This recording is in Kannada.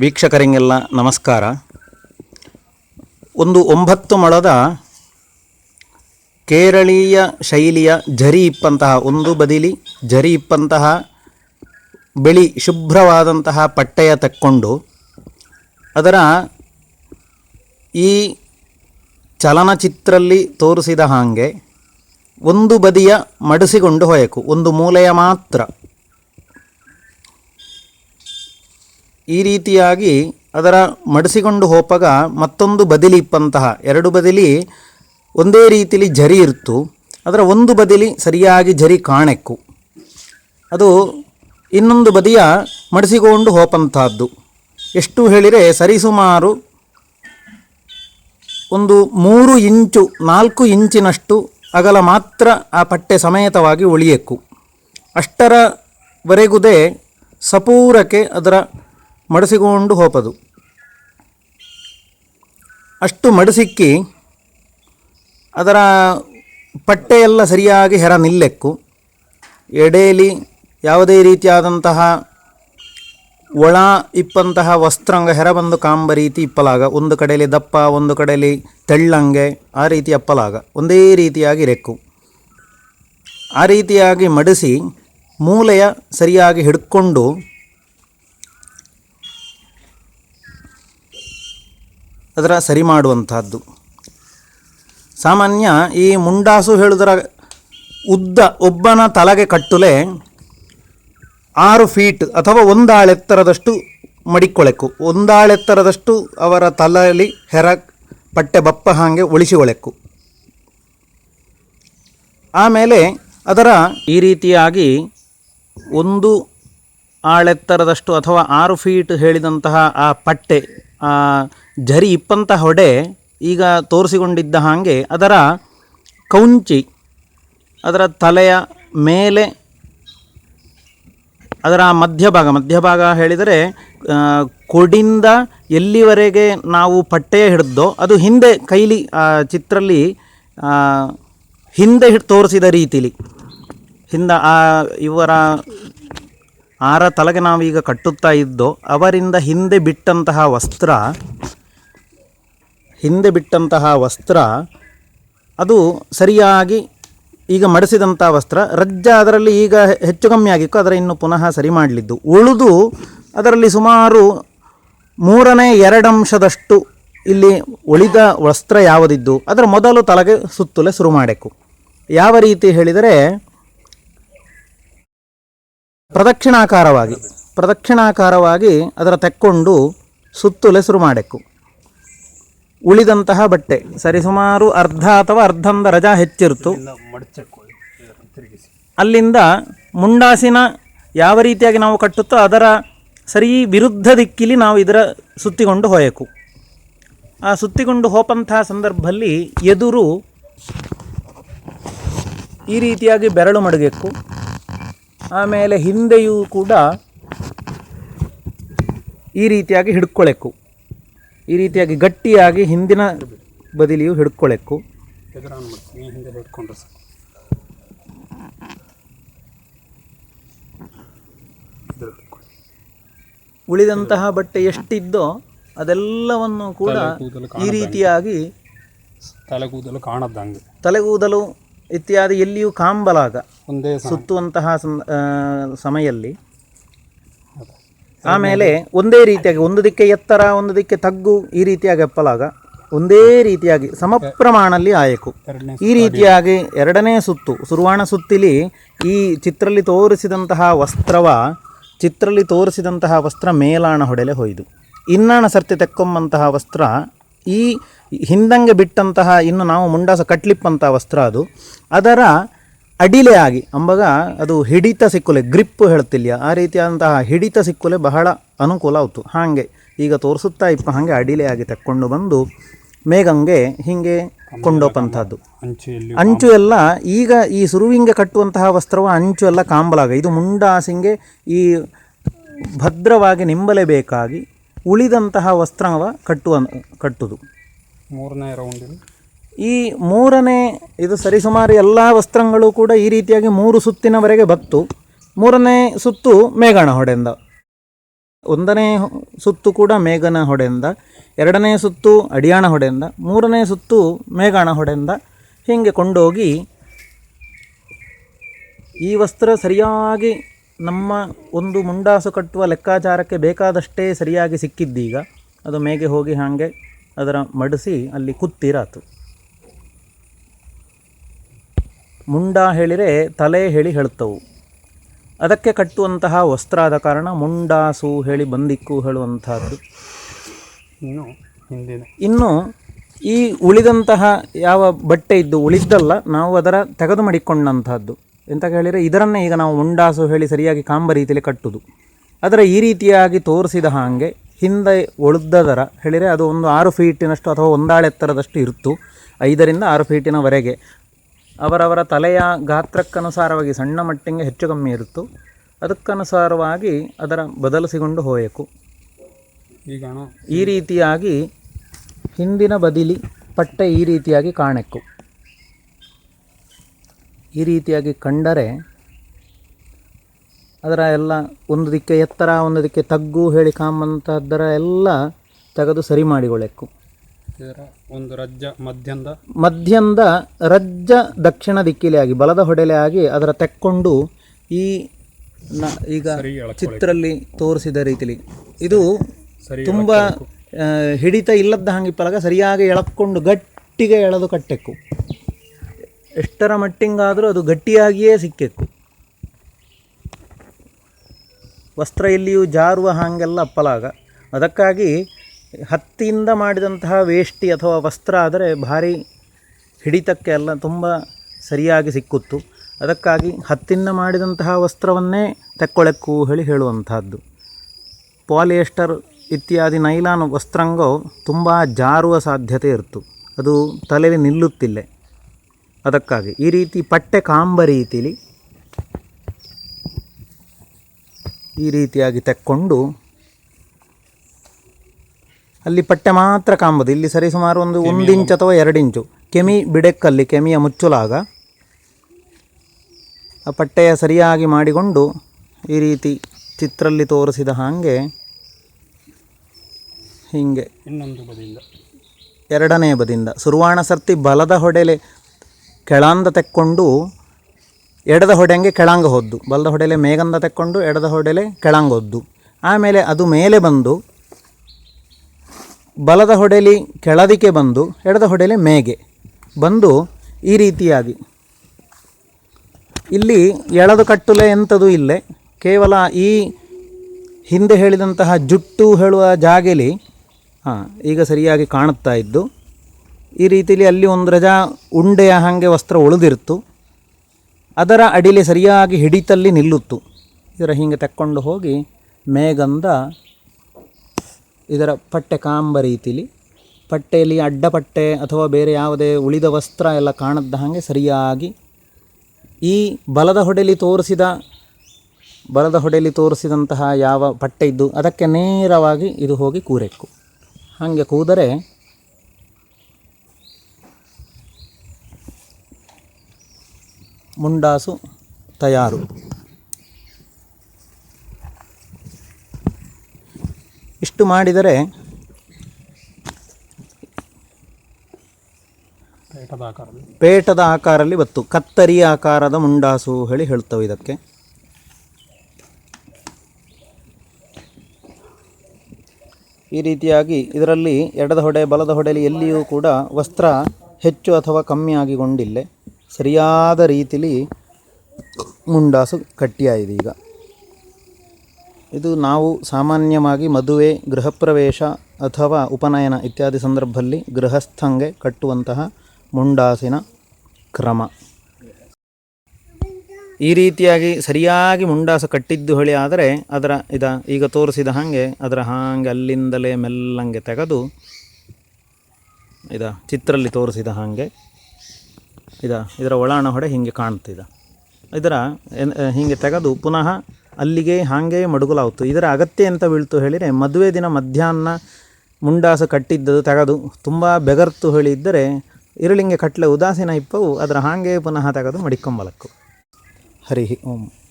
ವೀಕ್ಷಕರಿಗೆಲ್ಲ ನಮಸ್ಕಾರ. ಒಂದು ಒಂಬತ್ತು ಮೊಳದ ಕೇರಳೀಯ ಶೈಲಿಯ ಝರಿ ಇಪ್ಪಂತಹ, ಒಂದು ಬದಿಲಿ ಝರಿ ಇಪ್ಪಂತಹ, ಬಿಳಿ ಶುಭ್ರವಾದಂತಹ ಪಟ್ಟೆಯ ತಕ್ಕೊಂಡು ಅದರ ಈ ಚಲನಚಿತ್ರಲ್ಲಿ ತೋರಿಸಿದ ಹಾಗೆ ಒಂದು ಬದಿಯ ಮಡಿಸಿಕೊಂಡು ಹೋಯಕು ಒಂದು ಮೂಲೆಯ ಮಾತ್ರ. ಈ ರೀತಿಯಾಗಿ ಅದರ ಮಡಿಸಿಕೊಂಡು ಹೋಪಾಗ ಮತ್ತೊಂದು ಬದಿಲಿ ಇಪ್ಪಂತಹ ಎರಡು ಬದಿಲಿ ಒಂದೇ ರೀತಿಲಿ ಜರಿ ಇರ್ತು. ಅದರ ಒಂದು ಬದಿಲಿ ಸರಿಯಾಗಿ ಜರಿ ಕಾಣೆಕ್ಕು. ಅದು ಇನ್ನೊಂದು ಬದಿಯ ಮಡಿಸಿಕೊಂಡು ಹೋಪಂತಹದ್ದು. ಎಷ್ಟು ಹೇಳಿದರೆ ಸರಿಸುಮಾರು ಒಂದು ಮೂರು ಇಂಚು, ನಾಲ್ಕು ಇಂಚಿನಷ್ಟು ಅಗಲ ಮಾತ್ರ ಆ ಪಟ್ಟೆ ಸಮೇತವಾಗಿ ಉಳಿಯಕ್ಕು. ಅಷ್ಟರವರೆಗುದೇ ಸಪೂರಕ್ಕೆ ಅದರ ಮಡಿಸಿಕೊಂಡು ಹೋಪದು. ಅಷ್ಟು ಮಡಿಸಿಕ್ಕಿ ಅದರ ಪಟ್ಟೆಯೆಲ್ಲ ಸರಿಯಾಗಿ ಹೆರ ನಿಲ್ಲೆಕ್ಕು. ಎಡೆಯಲ್ಲಿ ಯಾವುದೇ ರೀತಿಯಾದಂತಹ ಒಳ ಇಪ್ಪಂತಹ ವಸ್ತ್ರಂಗ ಹೆರ ಬಂದು ಕಾಂಬ ರೀತಿ ಇಪ್ಪಲಾಗ. ಒಂದು ಕಡೆಯಲ್ಲಿ ದಪ್ಪ, ಒಂದು ಕಡೆಯಲ್ಲಿ ತೆಳ್ಳಂಗೆ ಆ ರೀತಿ ಅಪ್ಪಲಾಗ. ಒಂದೇ ರೀತಿಯಾಗಿ ರೆಕ್ಕು. ಆ ರೀತಿಯಾಗಿ ಮಡಿಸಿ ಮೂಲೆಯ ಸರಿಯಾಗಿ ಹಿಡ್ಕೊಂಡು ಅದರ ಸರಿ ಮಾಡುವಂಥದ್ದು. ಸಾಮಾನ್ಯ ಈ ಮುಂಡಾಸು ಹೇಳುವುದರ ಉದ್ದ ಒಬ್ಬನ ತಲೆಗೆ ಕಟ್ಟುಲೆ ಆರು ಫೀಟ್ ಅಥವಾ ಒಂದಾಳೆತ್ತರದಷ್ಟು ಮಡಿಕೊಳೆಕು. ಒಂದಾಳೆತ್ತರದಷ್ಟು ಅವರ ತಲೆಯಲ್ಲಿ ಹೆರ ಪಟ್ಟೆ ಬಪ್ಪ ಹಾಗೆ ಉಳಿಸಿಕೊಳೆಕು ಆಮೇಲೆ ಅದರ ಈ ರೀತಿಯಾಗಿ ಒಂದು ಆಳೆತ್ತರದಷ್ಟು ಅಥವಾ ಆರು ಫೀಟ್ ಹೇಳಿದಂತಹ ಆ ಪಟ್ಟೆ ಝರಿ ಇಪ್ಪಂತ ಹೊಡೆ ಈಗ ತೋರಿಸಿಕೊಂಡಿದ್ದ ಹಾಗೆ ಅದರ ಕೌಂಚಿ, ಅದರ ತಲೆಯ ಮೇಲೆ, ಅದರ ಮಧ್ಯಭಾಗ ಮಧ್ಯಭಾಗ ಹೇಳಿದರೆ ಕೊಡಿಂದ ಎಲ್ಲಿವರೆಗೆ ನಾವು ಪಟ್ಟೆಯ ಹಿಡಿದೋ ಅದು ಹಿಂದೆ ಕೈಲಿ ಚಿತ್ರಲ್ಲಿ ಹಿಂದೆ ತೋರಿಸಿದ ರೀತಿಲಿ. ಹಿಂದೆ, ಆ, ಇವರ, ಆರ ತಲೆಗೆ ನಾವೀಗ ಕಟ್ಟುತ್ತಾ ಇದ್ದೋ, ಅವರಿಂದ ಹಿಂದೆ ಬಿಟ್ಟಂತಹ ವಸ್ತ್ರ ಹಿಂದೆ ಬಿಟ್ಟಂತಹ ವಸ್ತ್ರ, ಅದು ಸರಿಯಾಗಿ ಈಗ ಮಡಿಸಿದಂಥ ವಸ್ತ್ರ, ರಜ್ಜ ಅದರಲ್ಲಿ ಈಗ ಹೆಚ್ಚು ಕಮ್ಮಿ ಆಗಿತ್ತು ಅದರ ಇನ್ನು ಪುನಃ ಸರಿ ಮಾಡಲಿದ್ದು. ಉಳಿದು ಅದರಲ್ಲಿ ಸುಮಾರು ಮೂರನೇ ಎರಡಂಶದಷ್ಟು ಇಲ್ಲಿ ಉಳಿದ ವಸ್ತ್ರ ಯಾವುದಿದ್ದು, ಅದರ ಮೊದಲು ತಲೆಗೆ ಸುತ್ತಲೇ ಶುರು ಮಾಡಬೇಕು. ಯಾವ ರೀತಿ ಹೇಳಿದರೆ, ಪ್ರದಕ್ಷಿಣಾಕಾರವಾಗಿ ಪ್ರದಕ್ಷಿಣಾಕಾರವಾಗಿ ಅದರ ತೆಕ್ಕೊಂಡು ಸುತ್ತಲೇ ಶುರು ಮಾಡಬೇಕು. ಉಳಿದಂತಹ ಬಟ್ಟೆ. ಸರಿಸುಮಾರು ಅರ್ಧ ಅಥವಾ ಅರ್ಧಂದ ರಜಾ ಹೆಚ್ಚಿರ್ತು ಅಲ್ಲಿಂದ ಮುಂಡಾಸಿನ ಯಾವ ರೀತಿಯಾಗಿ ನಾವು ಕಟ್ಟುತ್ತೋ ಅದರ ಸರಿ ವಿರುದ್ಧ ದಿಕ್ಕಿಲಿ ನಾವು ಇದರ ಸುತ್ತಿಕೊಂಡು ಹೋಯಕು. ಆ ಸುತ್ತಿಕೊಂಡು ಹೋಪಂತಹ ಸಂದರ್ಭದಲ್ಲಿ ಎದುರು ಈ ರೀತಿಯಾಗಿ ಬೆರಳು ಮಡಗಬೇಕು ಆಮೇಲೆ ಹಿಂದೆಯೂ ಕೂಡ ಈ ರೀತಿಯಾಗಿ ಹಿಡ್ಕೊಳೆಕ್ಕು ಈ ರೀತಿಯಾಗಿ ಗಟ್ಟಿಯಾಗಿ ಹಿಂದಿನ ಬದಿಲಿಯು ಹಿಡ್ಕೊಳೆಕ್ಕು ಹಿಂದೆ ಹಿಡ್ಕೊಂಡ್ರೆ. ಉಳಿದಂತಹ ಬಟ್ಟೆ ಎಷ್ಟಿದ್ದೋ ಅದೆಲ್ಲವನ್ನು ಕೂಡ ಈ ರೀತಿಯಾಗಿ ತಲೆಗೂದಲು ಕಾಣದಂಗೆ ತಲೆಗೂದಲು ಇತ್ಯಾದಿ ಎಲ್ಲಿಯೂ ಕಾಂಬಲಾಗ ಒಂದೇ ಸುತ್ತುವಂತಹ ಸಮಯಲ್ಲಿ ಆಮೇಲೆ ಒಂದೇ ರೀತಿಯಾಗಿ ಒಂದು ದಿಕ್ಕೆ ಎತ್ತರ ಒಂದು ದಿಕ್ಕೆ ತಗ್ಗು ಈ ರೀತಿಯಾಗಿ ಎಪ್ಪಲಾಗ ಒಂದೇ ರೀತಿಯಾಗಿ ಸಮಪ್ರಮಾಣಲ್ಲಿ ಆಯಕು. ಈ ರೀತಿಯಾಗಿ ಎರಡನೇ ಸುತ್ತು ಸುರುವಾಣ ಸುತ್ತಿಲಿ ಈ ಚಿತ್ರದಲ್ಲಿ ತೋರಿಸಿದಂತಹ ವಸ್ತ್ರವ ಚಿತ್ರದಲ್ಲಿ ತೋರಿಸಿದಂತಹ ವಸ್ತ್ರ ಮೇಲಾಣ ಹೊಡೆಲೆ ಹೊಯ್ದು. ಇನ್ನಾಣ ಸರ್ತಿ ತೆಕ್ಕೊಂಬಂತಹ ವಸ್ತ್ರ ಈ ಹಿಂದಂಗೆ ಬಿಟ್ಟಂತಹ ಇನ್ನು ನಾವು ಮುಂಡಾಸ ಕಟ್ಲಿಪ್ಪಂತಹ ವಸ್ತ್ರ ಅದು. ಅದರ ಅಡಿಲೆ ಆಗಿ ಅಂಬಾಗ ಅದು ಹಿಡಿತ ಸಿಕ್ಕುಲೆ ಗ್ರಿಪ್ ಹೇಳ್ತಿಲ್ಲ ಆ ರೀತಿಯಾದಂತಹ ಹಿಡಿತ ಸಿಕ್ಕುಲೆ ಬಹಳ ಅನುಕೂಲ ಆಯಿತು. ಹಾಗೆ ಈಗ ತೋರಿಸುತ್ತಾ ಇಪ್ಪ ಹಾಗೆ ಅಡಿಲೆ ಆಗಿ ತಕ್ಕೊಂಡು ಬಂದು ಮೇಘಂಗೆ ಹೀಗೆ ಕೊಂಡೋಪಂಥದ್ದು. ಅಂಚು ಎಲ್ಲ ಈಗ ಈ ಸುರುವಿಂಗೆ ಕಟ್ಟುವಂತಹ ವಸ್ತ್ರವ ಅಂಚು ಎಲ್ಲ ಕಾಂಬಲಾಗ ಇದು ಮುಂಡಾಸಿಂಗೆ ಈ ಭದ್ರವಾಗಿ ನಿಂಬಲೇಬೇಕಾಗಿ ಉಳಿದಂತಹ ವಸ್ತ್ರವ ಕಟ್ಟುವ ಕಟ್ಟುದು. ಮೂರನೇ ರೌಂಡಿನ ಈ ಮೂರನೇ, ಇದು ಸರಿಸುಮಾರು ಎಲ್ಲ ವಸ್ತ್ರಗಳು ಕೂಡ ಈ ರೀತಿಯಾಗಿ ಮೂರು ಸುತ್ತಿನವರೆಗೆ ಬತ್ತು. ಮೂರನೇ ಸುತ್ತು ಮೇಘಾಣ ಹೊಡೆಂದ ಒಂದನೇ ಸುತ್ತು ಕೂಡ ಮೇಘನ ಹೊಡೆಂದ ಎರಡನೇ ಸುತ್ತು ಅಡಿಯಾಣ ಹೊಡೆಂದ ಮೂರನೇ ಸುತ್ತು ಮೇಘಾಣ ಹೊಡೆಂದ ಹೀಗೆ ಕೊಂಡೋಗಿ ಈ ವಸ್ತ್ರ ಸರಿಯಾಗಿ ನಮ್ಮ ಒಂದು ಮುಂಡಾಸು ಕಟ್ಟುವ ಲೆಕ್ಕಾಚಾರಕ್ಕೆ ಬೇಕಾದಷ್ಟೇ ಸರಿಯಾಗಿ ಸಿಕ್ಕಿದ್ದೀಗ. ಅದು ಮೇಗೆ ಹೋಗಿ ಹಾಗೆ ಅದರ ಮಡಿಸಿ ಅಲ್ಲಿ ಕುತ್ತಿರಾತು ಮುಂಡ ಹೇಳಿರೆ ತಲೆ ಹೇಳಿ ಹೇಳುತ್ತವು. ಅದಕ್ಕೆ ಕಟ್ಟುವಂತಹ ವಸ್ತ್ರ ಆದ ಕಾರಣ ಮುಂಡಾಸು ಹೇಳಿ ಬಂದಿಕ್ಕು ಹೇಳುವಂತಹದ್ದು ಇನ್ನು ಇನ್ನು ಈ ಉಳಿದಂತಹ ಯಾವ ಬಟ್ಟೆ ಇದ್ದು ಉಳಿದ್ದಲ್ಲ ನಾವು ಅದರ ತೆಗೆದು ಮಾಡಿಕೊಂಡಂತಹದ್ದು ಎಂತ ಹೇಳಿದರೆ ಇದರನ್ನೇ ಈಗ ನಾವು ಮುಂಡಾಸು ಹೇಳಿ ಸರಿಯಾಗಿ ಕಾಂಬ ರೀತಿಯಲ್ಲಿ ಕಟ್ಟುದು. ಅದರ ಈ ರೀತಿಯಾಗಿ ತೋರಿಸಿದ ಹಾಗೆ ಹಿಂದೆ ಉಳಿದದರ ಹೇಳಿದರೆ ಅದು ಒಂದು ಆರು ಫೀಟಿನಷ್ಟು ಅಥವಾ ಒಂದಾಳೆ ಎತ್ತರದಷ್ಟು ಇರುತ್ತು ಐದರಿಂದ ಆರು ಫೀಟಿನವರೆಗೆ ಅವರವರ ತಲೆಯ ಗಾತ್ರಕ್ಕನುಸಾರವಾಗಿ ಸಣ್ಣ ಮಟ್ಟಿಗೆ ಹೆಚ್ಚು ಕಮ್ಮಿ ಇರುತ್ತು. ಅದಕ್ಕನುಸಾರವಾಗಿ ಅದರ ಬದಲಿಸಿಕೊಂಡು ಹೋಗಬೇಕು ಈ ರೀತಿಯಾಗಿ ಹಿಂದಿನ ಬದಿಲಿ ಪಟ್ಟೆ ಈ ರೀತಿಯಾಗಿ ಕಾಣಕ್ಕು ಈ ರೀತಿಯಾಗಿ ಕಂಡರೆ ಅದರ ಎಲ್ಲ ಒಂದು ದಿಕ್ಕೆ ಎತ್ತರ ಒಂದು ದಿಕ್ಕೆ ತಗ್ಗು ಹೇಳಿ ಕಾಮಂತಹದ್ದರ ಎಲ್ಲ ತೆಗೆದು ಸರಿ ಮಾಡಿಕೊಳ್ಳೆಕ್ಕು ಒಂದು ರಜ್ಜ ಮಧ್ಯಂದ? ಮಧ್ಯಂದ ರಜ್ಜ ದಕ್ಷಿಣ ದಿಕ್ಕಿಲೆ ಆಗಿ ಬಲದ ಹೊಡೆಲೆ ಆಗಿ ಅದರ ತೆಕ್ಕೊಂಡು ಈ ನ ಈಗ ಚಿತ್ರಲ್ಲಿ ತೋರಿಸಿದ ರೀತಿಲಿ. ಇದು ತುಂಬಾ ತುಂಬ ಹಿಡಿತ ಇಲ್ಲದ ಹಾಗೆ ಪಲಗ ಸರಿಯಾಗಿ ಎಳಕೊಂಡು ಗಟ್ಟಿಗೆ ಎಳೆದು ಕಟ್ಟೆಕ್ಕು. ಎಷ್ಟರ ಮಟ್ಟಿಂಗಾದರೂ ಅದು ಗಟ್ಟಿಯಾಗಿಯೇ ಸಿಕ್ಕೆಕ್ಕು. ವಸ್ತ್ರ ಎಲ್ಲಿಯೂ ಜಾರುವ ಹಾಗೆಲ್ಲ ಅಪ್ಪಲಾಗ ಅದಕ್ಕಾಗಿ ಹತ್ತಿಯಿಂದ ಮಾಡಿದಂತಹ ವೇಷ್ಟಿ ಅಥವಾ ವಸ್ತ್ರ ಆದರೆ ಭಾರಿ ಹಿಡಿತಕ್ಕೆ ಎಲ್ಲ ತುಂಬ ಸರಿಯಾಗಿ ಸಿಕ್ಕುತ್ತು. ಅದಕ್ಕಾಗಿ ಹತ್ತಿಂದ ಮಾಡಿದಂತಹ ವಸ್ತ್ರವನ್ನೇ ತೆಕ್ಕೊಳಕ್ಕು ಹೇಳಿ ಹೇಳುವಂತಹದ್ದು. ಪಾಲಿಯೆಸ್ಟರ್ ಇತ್ಯಾದಿ ನೈಲಾನ್ ವಸ್ತ್ರಾಂಗವು ತುಂಬ ಜಾರುವ ಸಾಧ್ಯತೆ ಇರ್ತು. ಅದು ತಲೆಯಲ್ಲಿ ನಿಲ್ಲುತ್ತಿಲ್ಲ. ಅದಕ್ಕಾಗಿ ಈ ರೀತಿ ಪಟ್ಟೆ ಕಾಂಬ ರೀತಿಲಿ ಈ ರೀತಿಯಾಗಿ ತೆಕ್ಕೊಂಡು ಅಲ್ಲಿ ಪಟ್ಟೆ ಮಾತ್ರ ಕಾಂಬೋದು. ಇಲ್ಲಿ ಸರಿಸುಮಾರು ಒಂದು ಒಂದು ಇಂಚು ಅಥವಾ ಎರಡು ಇಂಚು ಕೆಮಿ ಬಿಡೆಕ್ಕಲ್ಲಿ ಕೆಮಿಯ ಮುಚ್ಚುಲಾಗ. ಆ ಪಟ್ಟೆಯ ಸರಿಯಾಗಿ ಮಾಡಿಕೊಂಡು ಈ ರೀತಿ ಚಿತ್ರಲ್ಲಿ ತೋರಿಸಿದ ಹಾಗೆ ಹೀಗೆ. ಇನ್ನೊಂದು ಬದಿಯಿಂದ. ಎರಡನೇ ಬದಿಯಿಂದ. ಸುರುವಾಣ ಸರ್ತಿ ಬಲದ ಹೊಡೆಲೆ ಕೆಳಂದ ತೆಕ್ಕೊಂಡು ಎಡದ ಹೊಡೆಂಗೆ ಕೆಳಂಗ ಹೊದ್ದು. ಬಲದ ಹೊಡೆಲೆ ಮೇಗಂದ ತೆಕ್ಕೊಂಡು ಎಡದ ಹೊಡೆಲೆ ಕೆಳಂಗ ಹೊದ್ದು. ಆಮೇಲೆ ಅದು ಮೇಲೆ ಬಂದು ಬಲದ ಹೊಡೆಲಿ ಕೆಳದಿಕ್ಕೆ ಬಂದು, ಎಡದ ಹೊಡೆಲಿ ಮೇಗೆ. ಬಂದು ಈ ರೀತಿಯಾಗಿ. ಇಲ್ಲಿ ಎಳದು ಕಟ್ಟುಲೆ ಎಂಥದ್ದು ಇಲ್ಲೇ. ಕೇವಲ ಈ ಹಿಂದೆ ಹೇಳಿದಂತಹ ಜುಟ್ಟು ಹೇಳುವ ಜಾಗೆಲಿ, ಹಾಂ, ಈಗ ಸರಿಯಾಗಿ ಕಾಣುತ್ತಾ ಇದ್ದು, ಈ ರೀತಿಯಲ್ಲಿ ಅಲ್ಲಿ ಒಂದು ರಜಾ ಉಂಡೆಯ ಹಾಗೆ ವಸ್ತ್ರ ಉಳಿದಿರ್ತು. ಅದರ ಅಡಿಲಿ ಸರಿಯಾಗಿ ಹಿಡಿತಲ್ಲಿ ನಿಲ್ಲುತ್ತು. ಇದರ ಹಿಂಗೆ ತಕ್ಕೊಂಡು ಹೋಗಿ ಮೇಗಂದ ಇದರ ಪಟ್ಟೆ ಕಾಂಬ ರೀತಿಲಿ. ಪಟ್ಟೆಯಲ್ಲಿ ಅಡ್ಡಪಟ್ಟೆ ಅಥವಾ ಬೇರೆ ಯಾವುದೇ ಉಳಿದ ವಸ್ತ್ರ ಎಲ್ಲ ಕಾಣದ ಹಾಗೆ ಸರಿಯಾಗಿ ಈ ಬಲದ ಹೊಡೆಲಿ ತೋರಿಸಿದ, ಬಲದ ಹೊಡೆಲಿ ತೋರಿಸಿದಂತಹ ಯಾವ ಪಟ್ಟೆ ಇದ್ದು ಅದಕ್ಕೆ ನೇರವಾಗಿ ಇದು ಹೋಗಿ ಕೂರೆಕ್ಕು. ಹಾಗೆ ಕೂದರೆ ಮುಂಡಾಸು ತಯಾರು. ಇಷ್ಟು ಮಾಡಿದರೆ ಪೇಟದ ಆಕಾರದಲ್ಲಿ. ಆಕಾರಲ್ಲಿ ಬತ್ತು. ಕತ್ತರಿ ಆಕಾರದ ಮುಂಡಾಸು ಹೇಳಿ ಹೇಳ್ತವೆ ಇದಕ್ಕೆ. ಈ ರೀತಿಯಾಗಿ ಇದರಲ್ಲಿ ಎಡದ ಹೊಡೆ ಬಲದ ಹೊಡೆಯಲ್ಲಿ ಎಲ್ಲಿಯೂ ಕೂಡ ವಸ್ತ್ರ ಹೆಚ್ಚು ಅಥವಾ ಕಮ್ಮಿ ಆಗಿಕೊಂಡಿಲ್ಲ ಸರಿಯಾದ ರೀತಿಲಿ ಮುಂಡಾಸು ಕಟ್ಟಿಯಾಯಿದೆ ಈಗ. ಇದು ನಾವು ಸಾಮಾನ್ಯವಾಗಿ ಮದುವೆ, ಗೃಹಪ್ರವೇಶ ಅಥವಾ ಉಪನಯನ ಇತ್ಯಾದಿ ಸಂದರ್ಭದಲ್ಲಿ ಗೃಹಸ್ಥಂಗೆ ಕಟ್ಟುವಂತಹ ಮುಂಡಾಸಿನ ಕ್ರಮ. ಈ ರೀತಿಯಾಗಿ ಸರಿಯಾಗಿ ಮುಂಡಾಸು ಕಟ್ಟಿದ್ದು ಹೊಳಿ ಆದರೆ ಅದರ ಇದ ಈಗ ತೋರಿಸಿದ ಹಾಗೆ ಅದರ ಹಾಗೆ ಅಲ್ಲಿಂದಲೇ ಮೆಲ್ಲಂಗೆ ತೆಗೆದು ಇದ ಚಿತ್ರಲ್ಲಿ ತೋರಿಸಿದ ಹಾಗೆ ಇದ ಇದರ ಒಳಾಣ ಹೊಡೆ ಹೀಗೆ ಕಾಣ್ತಿದ. ಇದರ ಹೀಗೆ ತೆಗೆದು ಪುನಃ ಅಲ್ಲಿಗೆ ಹಾಗೆ ಮಡುಗಲಾಯಿತು ಇದರ ಅಗತ್ಯ ಎಂತ ಬೀಳ್ತು ಹೇಳಿದರೆ, ಮದುವೆ ದಿನ ಮಧ್ಯಾಹ್ನ ಮುಂಡಾಸು ಕಟ್ಟಿದ್ದದು ತೆಗೆದು ತುಂಬ ಬೆಗರ್ತು ಹೇಳಿದ್ದರೆ ಇರಳಿಂಗೆ ಕಟ್ಲೆ ಉದಾಸೀನ ಇಪ್ಪವು ಅದರ ಹಾಗೆ ಪುನಃ ತೆಗೆದು ಮಡಿಕೊಂಬಲಕ್ಕು. ಹರಿ ಓಂ.